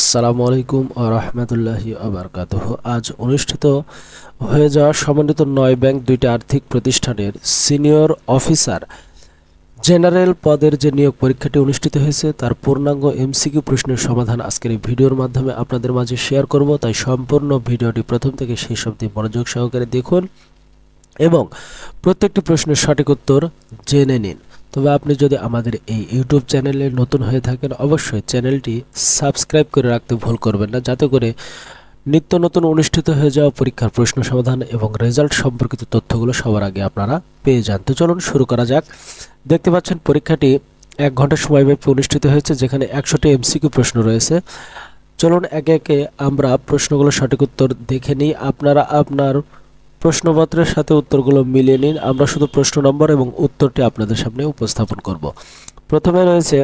আসসালামু আলাইকুম ও রহমতুল্লাহি আবরকাত আজ অনুষ্ঠিত হয়ে যাওয়া সমন্বিত নয় ব্যাংক দুইটি আর্থিক প্রতিষ্ঠানের সিনিয়র অফিসার জেনারেল পদের যে নিয়োগ পরীক্ষাটি অনুষ্ঠিত হয়েছে, তার পূর্ণাঙ্গ এমসিকিউ প্রশ্নের সমাধান আজকের এই ভিডিওর মাধ্যমে আপনাদের মাঝে শেয়ার করব। তাই সম্পূর্ণ ভিডিওটি প্রথম থেকে শেষ অবধি মনোযোগ সহকারে দেখুন এবং প্রত্যেকটি প্রশ্নের সঠিক উত্তর জেনে নিন। তবে আপনি যদি আমাদের এই ইউটিউব চ্যানেলে নতুন হয়ে থাকেন, অবশ্যই চ্যানেলটি সাবস্ক্রাইব করে রাখতে ভুল করবেন না। যাতে করে নিত্য নতুন অনুষ্ঠিত হয়ে যাওয়া পরীক্ষার প্রশ্ন সমাধান এবং রেজাল্ট সম্পর্কিত তথ্যগুলো সবার আগে আপনারা পেয়ে যান। তো চলুন শুরু করা যাক। দেখতে পাচ্ছেন পরীক্ষাটি এক ঘণ্টা সময়ব্যাপী অনুষ্ঠিত হয়েছে, যেখানে একশোটি এমসিকিউ প্রশ্ন রয়েছে। চলুন একে একে আমরা প্রশ্নগুলো সঠিক উত্তর দেখে নিই। আপনারা আপনার প্রশ্নপত্রের সাথে উত্তরগুলো মিলিয়ে নিন। আমরা শুধু প্রশ্ন নম্বর এবং উত্তরটি আপনাদের সামনে উপস্থাপন করব। প্রথমে রয়েছে,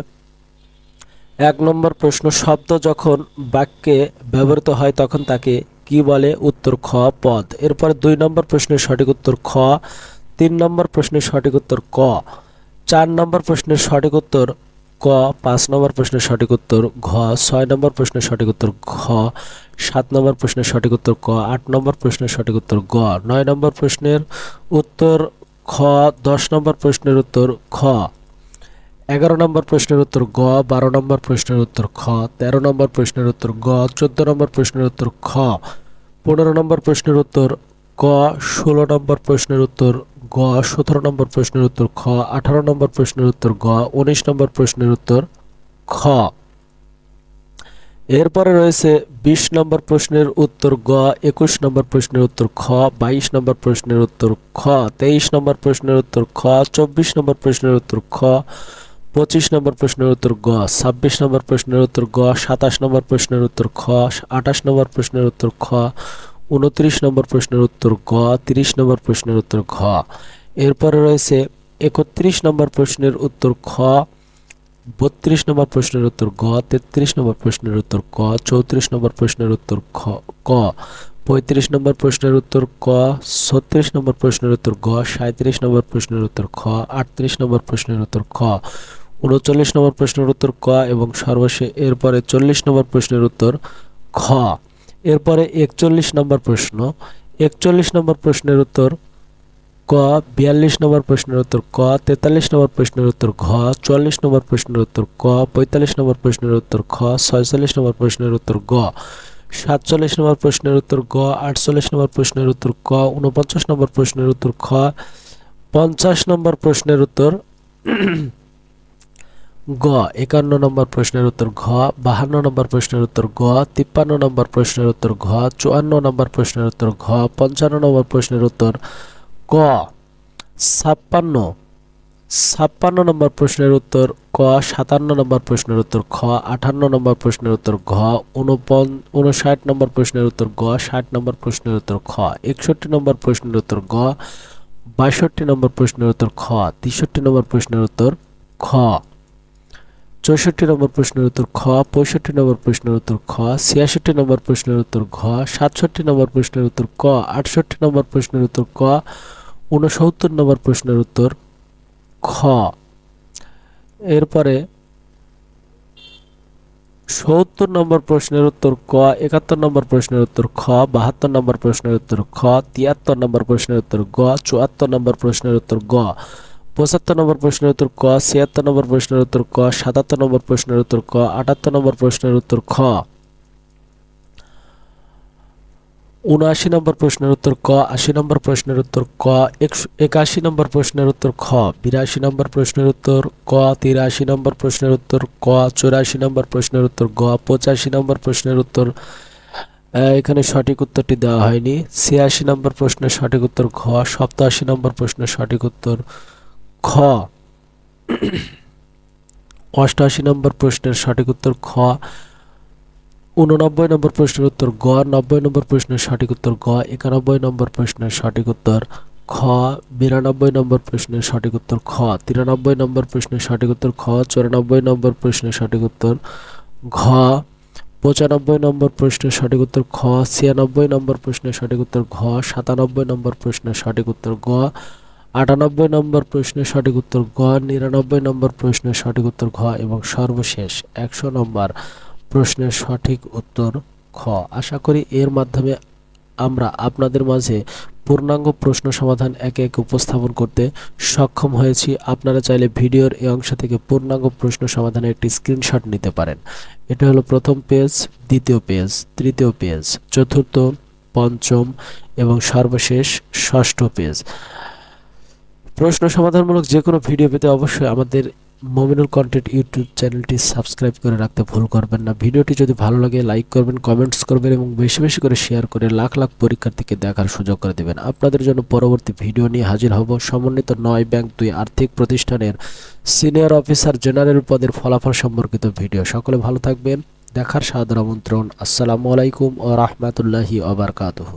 এক নম্বর প্রশ্ন, শব্দ যখন বাক্যে ব্যবহৃত হয় তখন তাকে কি বলে? উত্তর খ, পদ। এরপর দুই নম্বর প্রশ্নের সঠিক উত্তর খ, তিন নম্বর প্রশ্নের সঠিক উত্তর ক, চার নম্বর প্রশ্নের সঠিক উত্তর ক পাঁচ নম্বর প্রশ্নের সঠিক উত্তর ঘ ছয় নম্বর প্রশ্নের সঠিক উত্তর ঘ সাত নম্বর প্রশ্নের সঠিক উত্তর ক আট নম্বর প্রশ্নের সঠিক উত্তর গ নয় নম্বর প্রশ্নের উত্তর খ দশ নম্বর প্রশ্নের উত্তর খ এগারো নম্বর প্রশ্নের উত্তর গ বারো নম্বর প্রশ্নের উত্তর খ তেরো নম্বর প্রশ্নের উত্তর গ চোদ্দ নম্বর প্রশ্নের উত্তর খ পনেরো নম্বর প্রশ্নের উত্তর ক ষোলো নম্বর প্রশ্নের উত্তর গ সতেরো নম্বর প্রশ্নের উত্তর খ আঠারো নম্বর প্রশ্নের উত্তর গ উনিশ নম্বর প্রশ্নের উত্তর খ এরপরে রয়েছে বিশ নম্বর প্রশ্নের উত্তর গ একুশ নম্বর প্রশ্নের উত্তর খ বাইশ নম্বর প্রশ্নের উত্তর খ তেইশ নম্বর প্রশ্নের উত্তর খ চব্বিশ নম্বর প্রশ্নের উত্তর খ পঁচিশ নম্বর প্রশ্নের উত্তর গ ছাব্বিশ নম্বর প্রশ্নের উত্তর গ সাতাশ নম্বর প্রশ্নের উত্তর খ আঠাশ নম্বর প্রশ্নের উত্তর খ উনত্রিশ নম্বর প্রশ্নের উত্তর গ তিরিশ নম্বর প্রশ্নের উত্তর ঘ এরপরে রয়েছে একত্রিশ নম্বর প্রশ্নের উত্তর খ বত্রিশ নম্বর প্রশ্নের উত্তর গ তেত্রিশ নম্বর প্রশ্নের উত্তর ক চৌত্রিশ নম্বর প্রশ্নের উত্তর খ ক পঁয়ত্রিশ নম্বর প্রশ্নের উত্তর ক ছত্রিশ নম্বর প্রশ্নের উত্তর গ সাঁত্রিশ নম্বর প্রশ্নের উত্তর খ আটত্রিশ নম্বর প্রশ্নের উত্তর খ উনচল্লিশ নম্বর প্রশ্নের উত্তর ক এবং সর্বশেষ এরপরে চল্লিশ নম্বর প্রশ্নের উত্তর খ এরপরে একচল্লিশ নম্বর প্রশ্ন একচল্লিশ নম্বর প্রশ্নের উত্তর ক বিয়াল্লিশ নম্বর প্রশ্নের উত্তর ক তেতাল্লিশ নম্বর প্রশ্নের উত্তর ঘ চুয়াল্লিশ নম্বর প্রশ্নের উত্তর ক পঁয়তাল্লিশ নম্বর প্রশ্নের উত্তর খ ছয়চল্লিশ নম্বর প্রশ্নের উত্তর গ সাতচল্লিশ নম্বর প্রশ্নের উত্তর গ আটচল্লিশ নম্বর প্রশ্নের উত্তর ক উনপঞ্চাশ নম্বর প্রশ্নের উত্তর খ পঞ্চাশ নম্বর প্রশ্নের উত্তর গ একান্ন নম্বর প্রশ্নের উত্তর ঘ বাহান্ন নম্বর প্রশ্নের উত্তর গ তিপ্পান্ন নম্বর প্রশ্নের উত্তর ঘ চুয়ান্ন নম্বর প্রশ্নের উত্তর ঘ পঞ্চান্ন নম্বর প্রশ্নের উত্তর ক ছাপ্পান্ন ছাপ্পান্ন নম্বর প্রশ্নের উত্তর ক সাতান্ন নম্বর প্রশ্নের উত্তর খ আঠান্ন নম্বর প্রশ্নের উত্তর ঘ উনপন উনষাট নম্বর প্রশ্নের উত্তর গ ষাট নম্বর প্রশ্নের উত্তর খ একষট্টি নম্বর প্রশ্নের উত্তর গ বাষট্টি নম্বর প্রশ্নের উত্তর খ তেষট্টি নম্বর প্রশ্নের উত্তর খ চৌষট্টি নম্বর প্রশ্নের উত্তর খ পঁয়ষট্টি নম্বর প্রশ্নের উত্তর খ ছিয়াষট্টি নম্বর প্রশ্নের উত্তর ঘ সাতষট্টি নম্বর প্রশ্নের উত্তর ক আটষট্টি নম্বর প্রশ্নের উত্তর ক উনসত্তর নম্বর প্রশ্নের উত্তর খ এরপরে সত্তর নম্বর প্রশ্নের উত্তর ক একাত্তর নম্বর প্রশ্নের উত্তর খ বাহাত্তর নম্বর প্রশ্নের উত্তর খ তিয়াত্তর নম্বর প্রশ্নের উত্তর গ চুয়াত্তর নম্বর প্রশ্নের উত্তর গ পঁচাত্তর নম্বর প্রশ্নের উত্তর ক ছিয়াত্তর নম্বর প্রশ্নের উত্তর ক সাতাত্তর নম্বর প্রশ্নের উত্তর ক আটাত্তর নম্বর প্রশ্নের উত্তর খ উনআশি নম্বর প্রশ্নের উত্তর ক আশি নম্বর প্রশ্নের উত্তর ক একাশি নম্বর প্রশ্নের উত্তর খ বিরাশি নম্বর প্রশ্নের উত্তর ক তিরাশি নম্বর প্রশ্নের উত্তর ক চৌরাশি নম্বর প্রশ্নের উত্তর গ পঁচাশি নম্বর প্রশ্নের উত্তর এখানে সঠিক উত্তরটি দেওয়া হয়নি ছিয়াশি নম্বর প্রশ্নের সঠিক উত্তর ঘ সপ্তাশি নম্বর প্রশ্নের সঠিক উত্তর খ অষ্টআশি নম্বর প্রশ্নের সঠিক উত্তর খ উননব্বই নম্বর প্রশ্নের উত্তর গ নব্বই নম্বর প্রশ্নের সঠিক উত্তর গ একানব্বই নম্বর প্রশ্নের সঠিক উত্তর খ বিরানব্বই নম্বর প্রশ্নের সঠিক উত্তর খ তিরানব্বই নম্বর প্রশ্নের সঠিক উত্তর খ চুরানব্বই নম্বর প্রশ্নের সঠিক উত্তর ঘ পঁচানব্বই নম্বর প্রশ্নের সঠিক উত্তর খ ছিয়ানব্বই নম্বর প্রশ্নের সঠিক উত্তর ঘ সাতানব্বই নম্বর প্রশ্নের সঠিক উত্তর গ আটানব্বই নম্বর প্রশ্নের সঠিক উত্তর গ নিরানব্বই নম্বর প্রশ্নের সঠিক উত্তর ঘ এবং সর্বশেষ একশো নম্বর প্রশ্নের সঠিক উত্তর খ। আশা করি এর মাধ্যমে আমরা আপনাদের মাঝে পূর্ণাঙ্গ প্রশ্ন সমাধান একে একে উপস্থাপন করতে সক্ষম হয়েছি। আপনারা চাইলে ভিডিওর এই অংশ থেকে পূর্ণাঙ্গ প্রশ্ন সমাধানের একটি স্ক্রিনশট নিতে পারেন। এটা হলো প্রথম পেজ, দ্বিতীয় পেজ, তৃতীয় পেজ, চতুর্থ, পঞ্চম এবং সর্বশেষ ষষ্ঠ পেজ। প্রশ্ন সমাধানমূলক যে কোনো ভিডিও পেতে অবশ্যই আমাদের মমিনুল কন্টেন্ট ইউটিউব চ্যানেলটি সাবস্ক্রাইব করে রাখতে ভুল করবেন না। ভিডিওটি যদি ভালো লাগে লাইক করবেন কমেন্টস করবেন এবং বেশি বেশি করে শেয়ার করে লাখ লাখ পরীক্ষার্থীকে দেখার সুযোগ করে দেবেন। আপনাদের জন্য পরবর্তী ভিডিও নিয়ে হাজির হব সমন্বিত নয় ব্যাংক দুই আর্থিক প্রতিষ্ঠানের সিনিয়র অফিসার জেনারেল পদের ফলাফল সম্পর্কিত ভিডিও সকলে ভালো থাকবেন। দেখার সাদর আমন্ত্রণ। আসসালামু আলাইকুম ও রহমতুল্লাহি আবরকাতহ